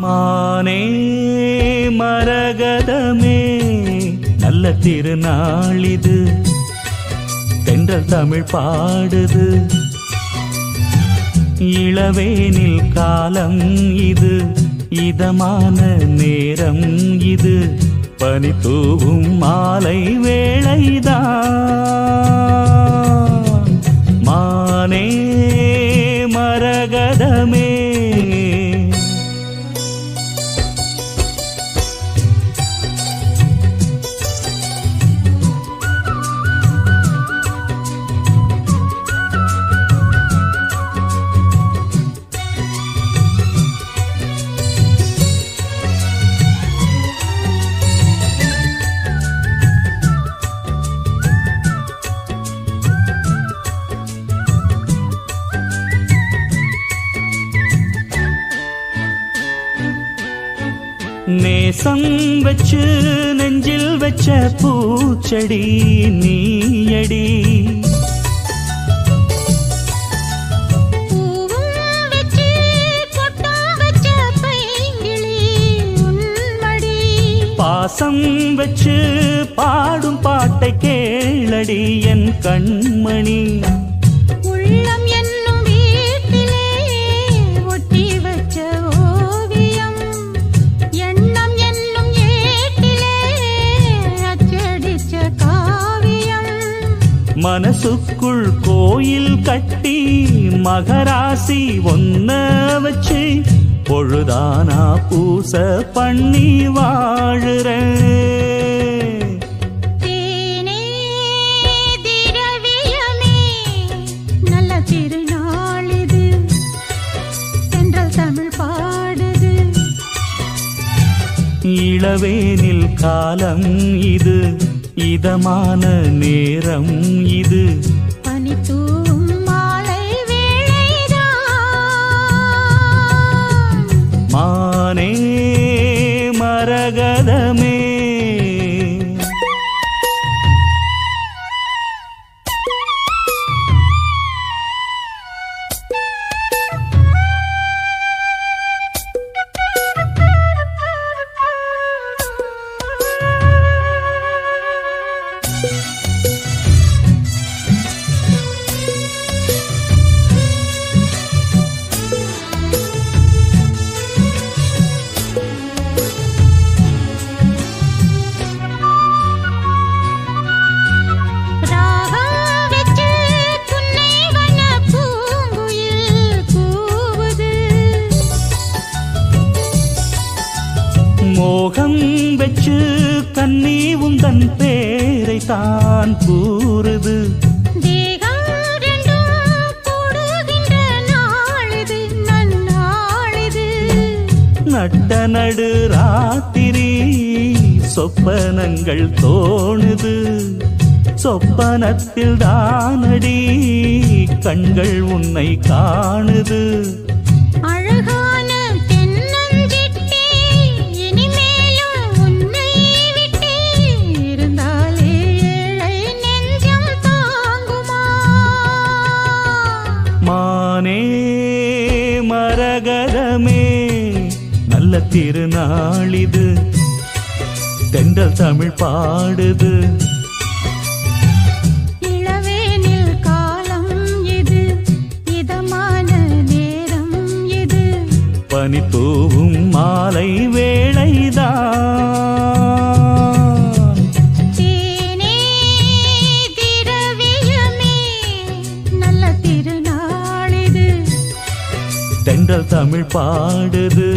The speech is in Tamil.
மானே மரகதமே நல்ல திருநாளிது தென்றல் தமிழ் பாடுது. இளவேனில் காலம் இது. இதமான நேரம் இது. பனி தூவும் மாலை வேளைதான். நேசம் வச்சு நெஞ்சில் வச்ச பூச்செடி நீயடி. பாசம் வச்சு பாடும் பாட்டை கேளடி என் கண்மணி. மனசுக்குள் கோயில் கட்டி மகராசி ஒன்ன வச்சு பொழுதானா பூச பண்ணி வாழுறேன் இளவேனில் காலம் இது. இதமான நேரம் இது. மோகம் வச்சு கண்ணி உந்தன் பேரை தான் கூறுது. நட்ட நடு ராத்திரி சொப்பனங்கள் தோணுது. சொப்பனத்தில் தானடி கண்கள் உன்னை காணுது. நல்ல திருநாளிது. தென்றல் தமிழ் பாடுது. இளவேனில் காலம் இது. இதமான நேரம் இது. பனி தூவும் மாலை வேளைதான். நல்ல திருநாளிது. தென்றல் தமிழ் பாடுது.